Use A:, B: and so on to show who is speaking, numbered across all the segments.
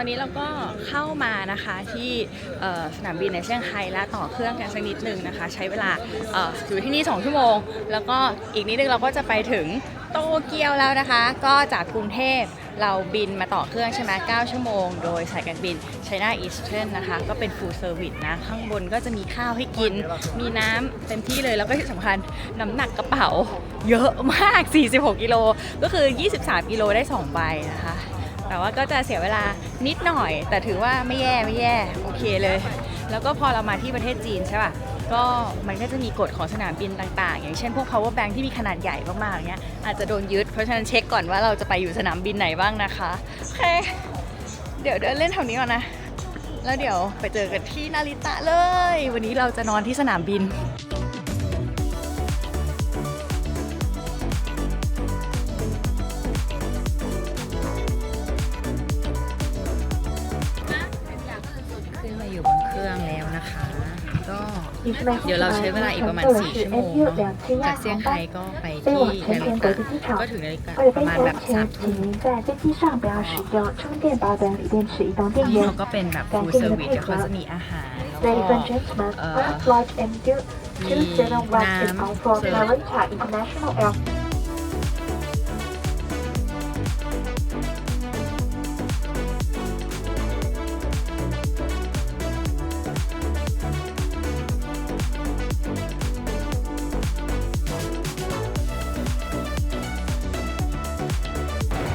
A: อนนี้เราก็เข้ามานะคะที่สนามบินในเซี่ยงไฮ้และต่อเครื่องกันสักนิดหนึ่งนะคะ ใช้เวลาอออยู่ที่นี่ 2 ชั่วโมง แล้วก็อีกนิดนึงเราก็จะไปถึงโตเกียวแล้วนะคะ ก็จากกรุงเทพเราบินมาต่อเครื่องใช่ไหม9ชั่วโมง โดยสายการบิน China Eastern นะคะ ก็เป็น full service นะ ข้างบนก็จะมีข้าวให้กิน มีน้ำเต็มที่เลย แล้วก็ที่สำคัญน้ำหนักกระเป๋า เยอะมาก 46 กิโล ก็คือ 23 กิโลได้ 2 ใบนะคะ แต่ว่าก็จะเสียเวลานิดหน่อย แต่ถือว่าไม่แย่ไม่แย่โอเคเลย แล้วก็พอเรามาที่ประเทศจีนใช่ป่ะก็มันก็จะมีกฎของสนามบินต่าง ๆ อย่างเช่นพวก power bank ที่มีขนาดใหญ่มากๆเนี้ยอาจจะโดนยึด เพราะฉะนั้นเช็คก่อนว่าเราจะไปอยู่สนามบินไหนบ้างนะคะโอเคเดี๋ยวเดินเล่นแถวนี้ก่อนนะ แล้วเดี๋ยวไปเจอกันที่นาริตะเลย วันนี้เราจะนอนที่สนามบินขึ้น เดี๋
B: ยวเราใช้เวลาอีกประมาณ 4 ชั่วโมง
A: จากเซี่ยงไฮ้ก็ไปที่นาริตะก็ถึงนาริ
B: ตะ
A: ประมาณแบบสามทุ่ม
B: ที่
A: นี่เขาก็เป็นแบบฟูลเซอร์วิสเดี๋ยวเขาจะมีอาหารแล้วก็
B: เอ่อมีน้ำเสิร์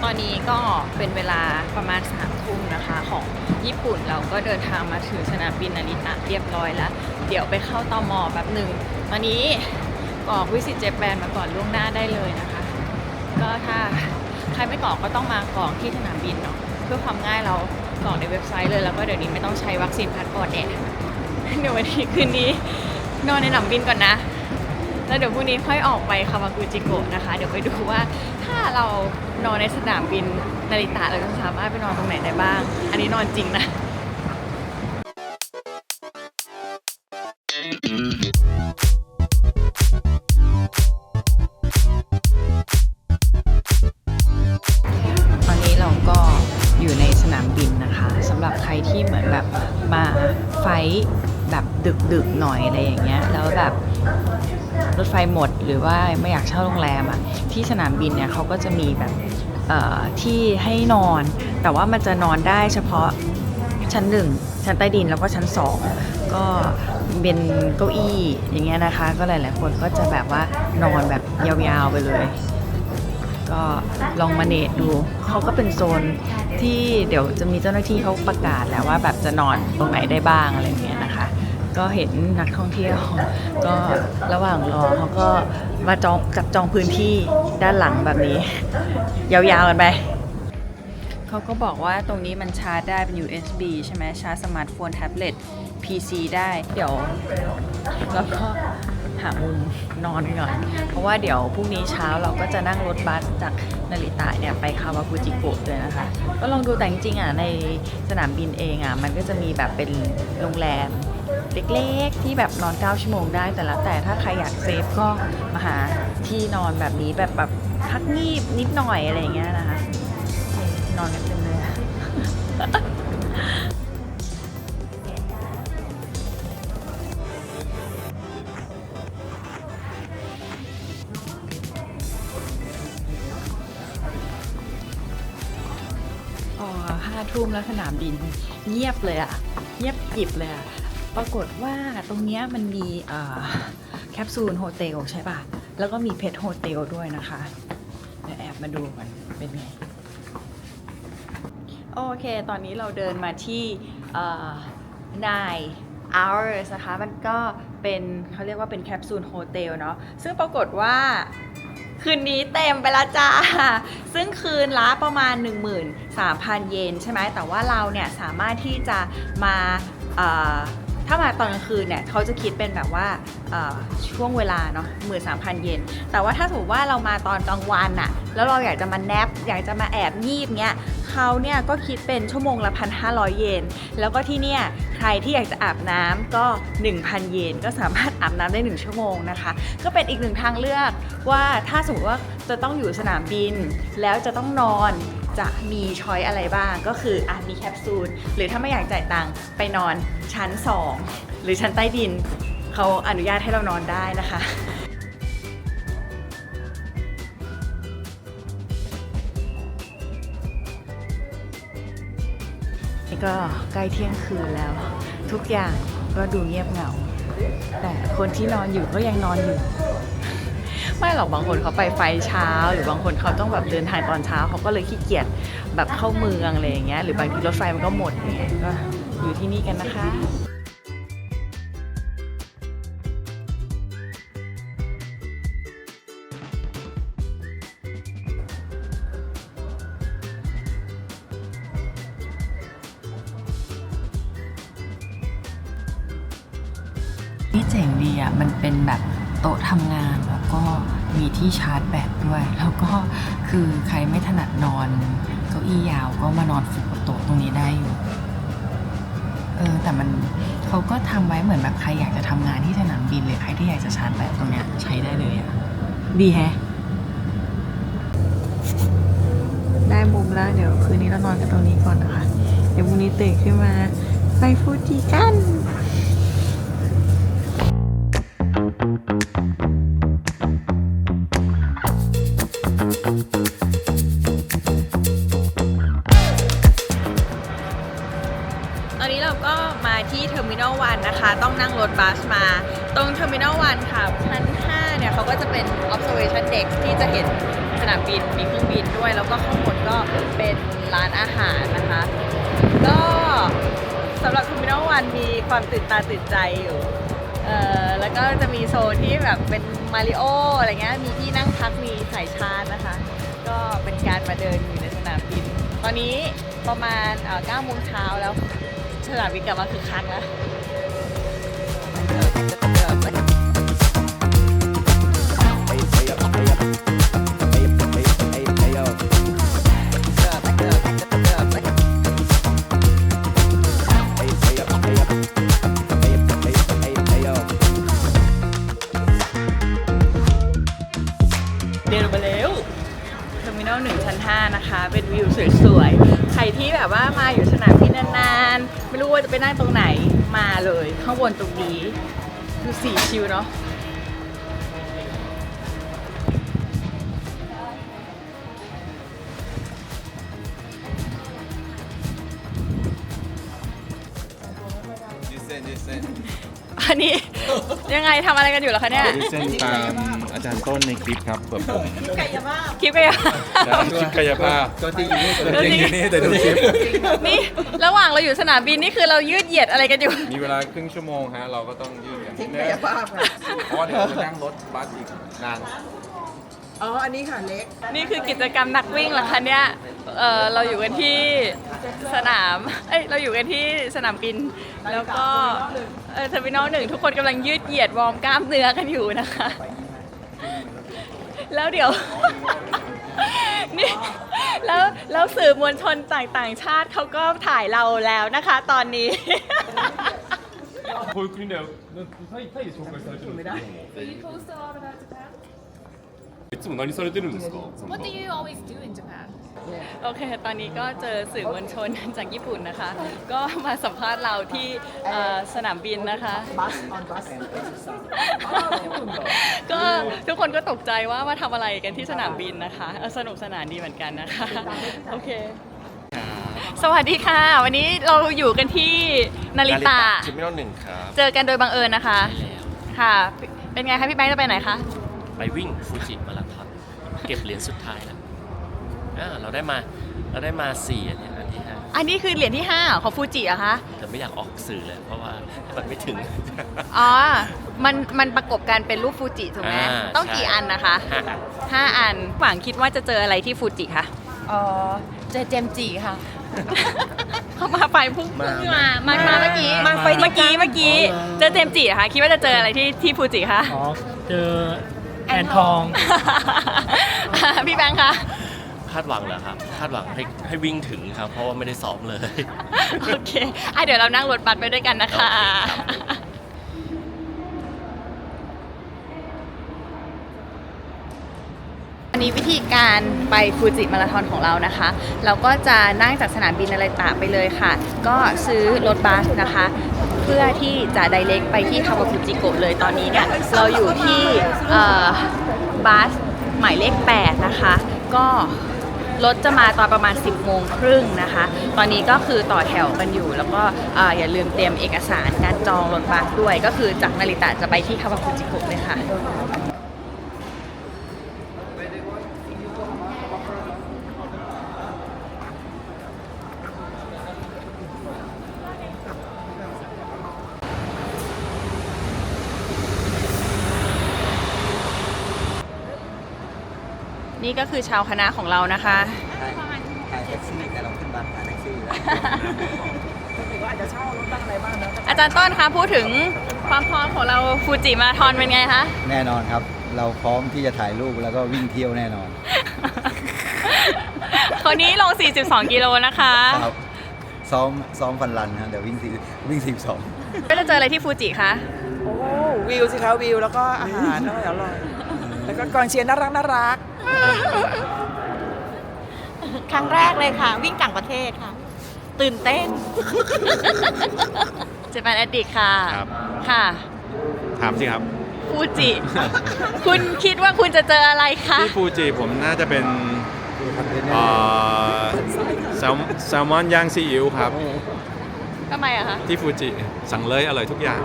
A: ตอนนี้ก็เป็นเวลาประมาณ3ามทุ่มนะคะของญี่ปุ่นเราก็เดินทางมาถึงสนามบินนาริตะเรียบร้อยแล้ว เดี๋ยวไปเข้าตอมอแป๊บหนึ่งตอนนี้กรอกวิสิตเจแปนมาก่อนล่วงหน้าได้เลยนะคะ ก็ถ้าใครไม่กรอกก็ต้องมากรอกที่สนามบินเนาะเพื่อความง่ายเรากรอกในเว็บไซต์เลยแล้วก็เดี๋ยวนี้ไม่ต้องใช้วัคซีนพาสปอร์ตแน่เดี๋ยววันนี้คืนนี้นอนในสนามบินก่อนนะ แล้วเดี๋ยวพรุ่งนี้ค่อยออกไปคาวากุจิโกะนะคะ เดี๋ยวไปดูว่าถ้าเรานอนในสนามบินนาริตะเราจะสามารถไปนอนตรงไหนได้บ้าง อันนี้นอนจริงนะ หมด หรือว่าไม่อยากเช่าโรงแรมอะที่สนามบินเนี่ยเขาก็จะมีแบบที่ให้นอน แต่ว่ามันจะนอนได้เฉพาะชั้นหนึ่งชั้นใต้ดินแล้วก็ชั้นสองก็เป็นเก้าอี้อย่างเงี้ยนะคะ ก็หลายๆคนก็จะแบบว่านอนแบบยาวๆไปเลย ก็ลองมาเนตดูเขาก็เป็นโซนที่เดี๋ยวจะมีเจ้าหน้าที่เขาประกาศแล้วว่าแบบจะนอนตรงไหนได้บ้างอะไรเงี้ย ก็เห็นนักท่องเที่ยว ก็ระหว่างรอเขาก็มาจองจับจองพื้นที่ด้านหลังแบบนี้ ยาวๆกันไปเขาก็บอกว่าตรงนี้มันชาร์จได้เป็น USB ใช่ไหมชาร์จสมาร์ทโฟนแท็บเล็ต PC ได้ เดี๋ยวแล้วก็หามุมนอนก่อน เพราะว่าเดี๋ยวพรุ่งนี้เช้าเราก็จะนั่งรถบัสจากนาริตะเนี่ยไปคาวากุจิโกะเลยนะคะ ก็ลองดูแต่จริงๆอะในสนามบินเองอะมันก็จะมีแบบเป็นโรงแรม เล็กๆ ที่แบบนอน 9 ชั่วโมงได้แต่แล้วแต่ถ้าใครอยากเซฟก็มาหาที่นอนแบบนี้แบบแบบพักงีบนิดหน่อยอะไรอย่างเงี้ยนะคะนอนกันเต็มเลยออ๋อห้าทุ่มแล้วสนามบิน เงียบเลยอะเงียบกิบเลยอะ ปรากฏว่าตรงเนี้ยมันมีแคปซูลโฮเทลใช่ป่ะ แล้วก็มีเพ t โฮเทลด้วยนะคะเดี๋ยวแอบมาดูกันเป็นไง โอเค ตอนนี้เราเดินมาที่ nine hours นะคะ มันก็เป็นเขาเรียกว่าเป็นแคปซูลโฮเทลเนาะ ซึ่งปรากฏว่าคืนนี้เต็มไปและจ้า ซึ่งคืนละประมาณ 13,000 เยนใช่ไหม แต่ว่าเราเนี่ยสามารถที่จะมา ถ้ามาตอนกลางคืนเนี่ยเขาจะคิดเป็นแบบว่าช่วงเวลาเนาะ13,000เยน แต่ว่าถ้าสมมติว่าเรามาตอนกลางวันอะแล้วเราอยากจะมาแนปอยากจะมาแอบงีบเนี้ยเขาเนี่ยก็คิดเป็นชั่วโมงละ1,500เยน แล้วก็ที่เนี่ยใครที่อยากจะอาบน้ำก็ 1,000 เยน ก็สามารถอาบน้ำได้ 1 ชั่วโมงนะคะ ก็เป็นอีกหนึ่งทางเลือกว่าถ้าสมมติว่าจะต้องอยู่สนามบิน แล้วจะต้องนอน จะมีช้อยอะไรบ้างก็คืออะมีแคปซูล หรือถ้าไม่อยากจ่ายตังค์ไปนอนชั้น 2 หรือชั้นใต้ดิน เขาอนุญาตให้เรานอนได้นะคะนี่ก็ใกล้เที่ยงคืนแล้ว ทุกอย่างก็ดูเงียบเหงา แต่คนที่นอนอยู่ก็ยังนอนอยู่ ไม่หรอกบางคนเขาไปไฟเช้า หรือบางคนเขาต้องแบบเดินทางตอนเช้าเขาก็เลยขี้เกียจแบบเข้าเมืองอะไรอย่างเงี้ยหรือบางทีรถไฟมันก็หมดอย่างเงี้ยก็อยู่ที่นี่กันนะคะนี่เจ๋งดีอะ มันเป็นแบบโต๊ะทำงาน ก็มีที่ชาร์จแบตด้วย แล้วก็คือใครไม่ถนัดนอนเก้าอี้ยาวก็มานอนฝึกบนโต๊ะตรงนี้ได้อยู่เออแต่มันเขาก็ทำไว้เหมือนแบบใครอยากจะทำงานที่สนามบินหรือใครที่อยากจะชาร์จแบตตรงเนี้ยใช้ได้เลยอะดีแฮะได้มุมแล้วเดี๋ยวคืนนี้เรานอนกันตรงนี้ก่อนนะคะ เดี๋ยวพรุ่งนี้ตื่นขึ้นมาไปฟูจิกัน observation deck ที่จะเห็นสนามบินมีเครื่องบินด้วย แล้วก็ข้างบนก็เป็นร้านอาหารนะคะ ก็สำหรับเทอร์มินวันมีความตื่นตาตื่นใจอยู่เอ่อแล้วก็จะมีโซนที่แบบเป็นมาริโออะไรเงี้ยมีที่นั่งพักมีสายชาร์จนะคะ ก็เป็นการมาเดินอยู่ในสนามบิน ตอนนี้ประมาณเอ่อ9โมงเช้าแล้วสนามบินกลับมาคือคักแล้ว นั่งตรงไหนมาเลย ข้างบนตรงนี้ดูสีชิวเนาะ
C: ยืดเส้นยืดเส้น
A: อันนี้ยังไงทำอะไรกันอยู่เหรอคะเนี่ย
C: ยืดเส้นตาม อาจารย์ต้นในคลิปครับเปิดผม
A: คลิปกันยัง
C: คลิปกายภาพ
D: ตัวจริงอยู่นี่ตัว
C: ตัวจริงอยู่นี่แต่ดูคลิป
A: นี่ระหว่างเราอยู่สนามบินนี่คือเรายืดเหยียดอะไรกันอยู่
C: มีเวลาครึ่งชั่วโมงฮะ เราก็ต้องยืดกันทิ้งกายภาพเพราะว่าเดี๋ยวจะนั่งรถบัสอีกนาน
E: อ๋อ อันนี้ค่ะเล็ก
A: นี่คือกิจกรรมนักวิ่งเหรอคะเนี่ยเออเราอยู่กันที่สนาม เอ้ย เราอยู่กันที่สนามบิน แล้วก็เออเทอร์มินอลหนึ่งทุกคนกำลังยืดเหยียดวอร์มกล้ามเนื้อกันอยู่นะคะ แล้วเดี๋ยว นี่ แล้วแล้วสื่อมวลชนต่างๆชาติเขาก็ถ่ายเราแล้วนะคะ ตอนนี้
F: こういう国だよ。なんタイタイで紹介されてるんですか。いつも何されてるんですか。そんな
G: What do you always do in Japan?
A: โอเค ตอนนี้ก็เจอสื่อมวลชนจากญี่ปุ่นนะคะ ก็มาสัมภาษณ์เราที่เอ่อสนามบินนะคะ
E: บัส on bus
A: ก็ทุกคนก็ตกใจว่ามาทำอะไรกันที่สนามบินนะคะเออสนุกสนานดีเหมือนกันนะคะ โอเค สวัสดีค่ะ วันนี้เราอยู่กันที่นาริตะ
D: ชิมิโนหนึ่งครับ
A: เจอกันโดยบังเอิญนะคะ ค่ะ เป็นไงคะพี่แบงค์จะไปไหนคะ
D: ไปวิ่งฟูจิมาราธอนเก็บเหรียญสุดท้ายแล้วอ่าเราได้มาเราได้มาสี่อันนี้อันที่ห้า
A: อันนี้คือเหรียญที่ 5 ของฟูจิเหรอะคะ
D: แต่ไม่อยากออกสื่อเลย เพราะว่ามันไม่ถึง
A: อ๋อ มัน มันประกบกันเป็นรูปฟูจิถูกไหม
D: อ่า
A: ต้อง
D: ใช่
A: กี่อันนะคะ
D: ห้าอัน
A: ห้าอันหวังคิดว่าจะเจออะไรที่ฟูจิคะ
G: อ๋อเจอเจมส์จีค่ะ
A: เขามาไฟพุ่งพุ่งมา มา มาเมื่อกี้
E: มาไฟเดียวกัน
A: เมื่อกี้ เมื่อกี้ เจอเจมส์จิเหรอคะ คิดว่าจะเจออะไรที่ที่ฟูจิคะ
H: อ๋อเจอแอนทอง
A: พี่แบงค์คะ
D: คาดหวังเหรอครับ คาดหวังให้ให้วิ่งถึงครับ เพราะว่าไม่ได้ซ้อมเลย
A: โอเคอะเดี๋ยวเรานั่งรถบัสไปด้วยกันนะคะ
D: โอเคครับ
A: ตอันนี้วิธีการไปฟูจิมาราธอนของเรานะคะ เราก็จะนั่งจากสนามบินอะไรตะไปเลยค่ะ ก็ซื้อรถบัสนะคะ เพื่อที่จะไดเรกไปที่คาวากุจิโกะเลยตอนนี้เนี่ยเราอยู่ที่เอ่อบัสหมายเลข 8 นะคะ ก็ รถจะมาตอนประมาณ 10โมงครึ่งนะคะ ตอนนี้ก็คือต่อแถวกันอยู่ แล้วก็อย่าลืมเตรียมเอกสารการจองรถบัสด้วย ก็คือจากนาริตะจะไปที่คาวาคุจิโกะเลยค่ะ นี่ก็คือชาวคณะของเรานะคะ
I: ถ่ายแท็กซี่แต่เราขึ้นบัสถ่ายแท็กซี่อยู่แล้ว
E: ถือว่าอาจจะเช่ารถบ้างอะไรบ้างแล้ว
A: อาจารย์ต้นคะพูดถึงความพร้อมของเราฟูจิมาราธอนเป็นไงคะ
I: แน่นอนครับ เราพร้อมที่จะถ่ายรูปแล้วก็วิ่งเที่ยวแน่นอน
A: คนนี้ลง 42 กิโลนะคะ
I: ครับซ้อมซ้อมฟันรันนะเดี๋ยววิ่งสี่วิ่งสิบสอง
A: ก็จะเจออะไรที่ฟูจิคะ
E: โอ้วิวสิคะวิวแล้วก็อาหารอร่อยอร่อย แล้วก็กองเชียร์น่ารักน่ารัก
A: ครั้งแรกเลยค่ะ วิ่งต่างประเทศค่ะ ตื่นเต้นเจแปนแอดดิกค่ะ
F: ครับ
A: ค่ะ
F: ถามสิครับ
A: ฟูจิ คุณคิดว่าคุณจะเจออะไรคะ
F: ที่ฟูจิผมน่าจะเป็นเอ่อแซลแซลมอนย่างซีอิ๊วครับ
A: ทำไมอะคะ
F: ที่ฟูจิสั่งเลยอร่อยทุกอย่าง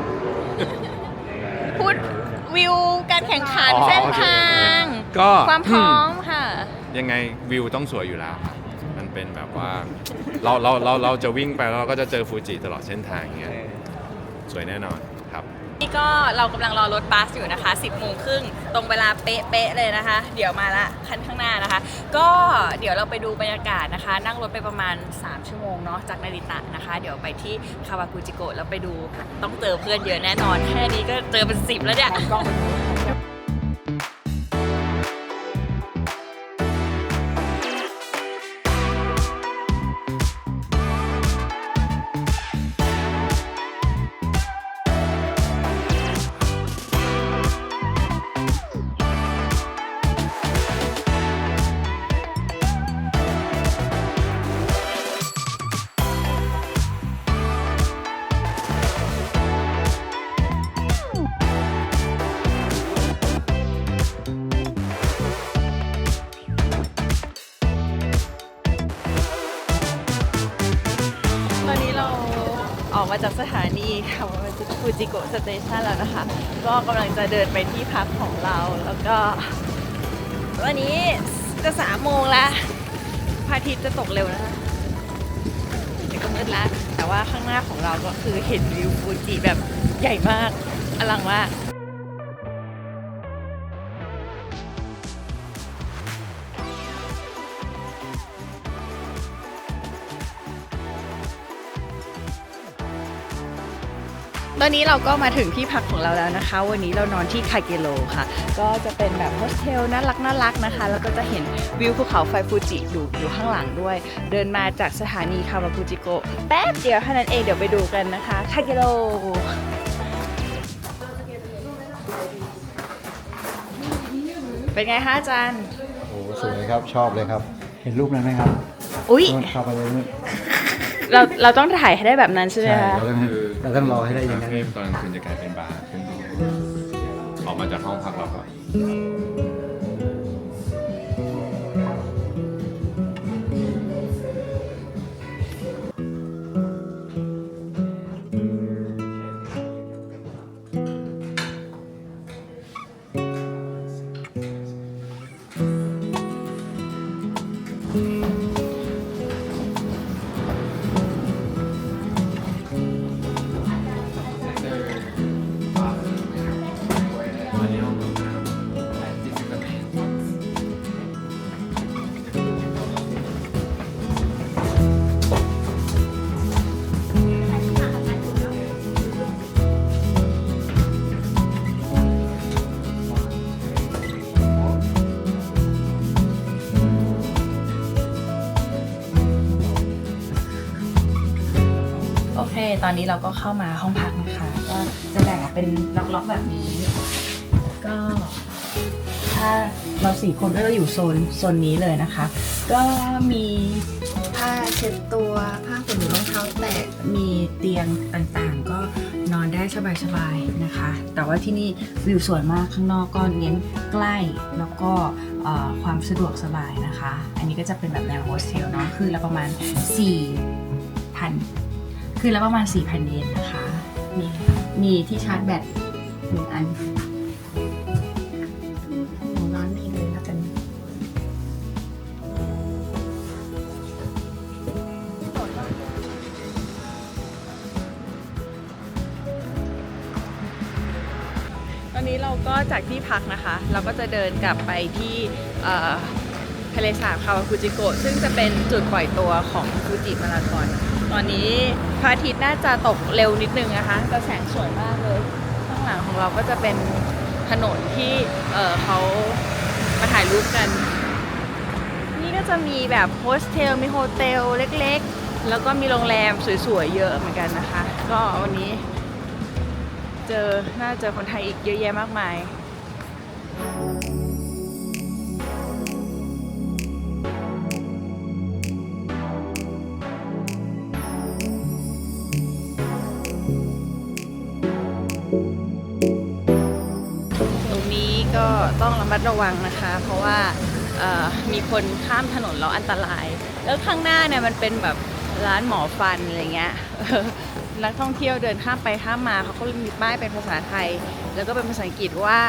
A: พูด วิวการแข่งขัน
F: อ๋อ
A: เส้น
F: โอเค
A: ทาง
F: ก็
A: ความพร้อมค่ะ
F: ยังไงวิวต้องสวยอยู่แล้วมันเป็นแบบว่า เราเราเราเราจะวิ่งไปแล้วเราก็จะเจอฟูจิตลอดเส้นทางอย่างเงี้ยสวยแน่นอนครับ
A: นี่ก็เรากำลังรอรถบัสอยู่นะคะ 10โมงครึ่งตรงเวลาเป๊ะๆเลยนะคะ เดี๋ยวมาละคันข้างหน้านะคะ ก็เดี๋ยวเราไปดูบรรยากาศนะคะ นั่งรถไปประมาณ 3 ชั่วโมงเนาะจากนาริตะนะคะ เดี๋ยวไปที่คาวากุจิโกะแล้วไปดูต้องเจอเพื่อนเยอะแน่นอน แค่นี้ก็เจอเป็นสิบแล้วเนี่ย ออกมาจากสถานีค่ะมาฟูจิโกะสเตชันแล้วนะคะ ก็กำลังจะเดินไปที่พักของเราแล้วก็ วันนี้จะสามโมงละพระอาทิตย์จะตกเร็วนะคะเดี๋ยวก็มืดแล้วแต่ว่าข้างหน้าของเราก็คือเห็นวิวฟูจิแบบใหญ่มากอลังมาก ตอนนี้เราก็มาถึงที่พักของเราแล้วนะคะ วันนี้เรานอนที่คาเกโรค่ะ ก็จะเป็นแบบโฮสเทลน่ารักน่ารักนะคะ แล้วก็จะเห็นวิวภูเขาไฟฟูจิอยู่อยู่ข้างหลังด้วย เดินมาจากสถานีคาวากุจิโกะแป๊บเดียวเท่านั้นเองเดี๋ยวไปดูกันนะคะคาเกโรเป็นไงคะอาจารย์
I: โอ้สวยครับชอบเลยครับ เห็นรูปนั้นไหมครับ
A: อุ๊ย
I: เข้าไปเลยมั้ย
A: เราเราต้องถ่ายให้ได้แบบนั้นใช่ไหม
I: ใช่
A: คะ
I: เราต้องเราต้องรอให้ได้อย่างนั้น
C: ตอนกลางคืนจะกลายเป็นบาร์ขึ้นออกมาจากห้องพักเราก่อน
A: ตอนนี้เราก็เข้ามาห้องพักนะคะ ก็จะแบ่งออกเป็นล็อกๆแบบนี้ ก็
J: ถ้าเราสี่คนก็จะอยู่โซนโซนนี้เลยนะคะ ก็มีผ้าเช็ดตัวผ้าขนหนูรองเท้าแตะมีเตียงต่างๆ ก็นอนได้สบายๆนะคะ แต่ว่าที่นี่วิวสวยมากข้างนอกก็เน้นใกล้แล้วก็ความสะดวกสบายนะคะ อันนี้ก็จะเป็นแบบแนวโฮสเทลเนาะคือละประมาณ4,000 คือละประมาณ 4,000 เยนนะคะ มีมีที่ชาร์จแบตหนึ่งอันหนูนอนนี่เลยแล้วกัน
A: ตอนนี้เราก็จากที่พักนะคะ เราก็จะเดินกลับไปที่ทะเลสาบคาวาคุจิโกะซึ่งจะเป็นจุดปล่อยตัวของฟูจิมาราธอน ตอนนี้พระอาทิตย์น่าจะตกเร็วนิดนึงนะคะแต่แสงสวยมากเลย ข้างหลังของเราก็จะเป็นถนนที่เออเขามาถ่ายรูปกัน นี่ก็จะมีแบบโฮสเทลมีโฮเทลเล็กๆ แล้วก็มีโรงแรมสวยๆ เยอะเหมือนกันนะคะ ก็วันนี้ เจอน่าเจอคนไทยอีกเยอะแยะมากมายต มัดระวังนะคะ เพราะว่ามีคนข้ามถนนแล้วอันตราย แล้วข้างหน้าเนี่ยมันเป็นแบบร้านหมอฟันอะไรเงี้ยนักท่องเที่ยวเดินข้ามไปข้ามมาเขาก็มีป้ายเป็นภาษาไทย แล้วก็เป็นภาษาอังกฤษว่า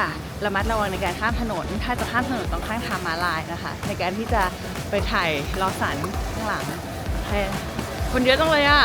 A: ระมัดระวังในการข้ามถนน ถ้าจะข้ามถนนต้องข้างทางมาลายนะคะ ในการที่จะไปถ่ายลอสันข้างหลังคนเยอะจังเลยอะ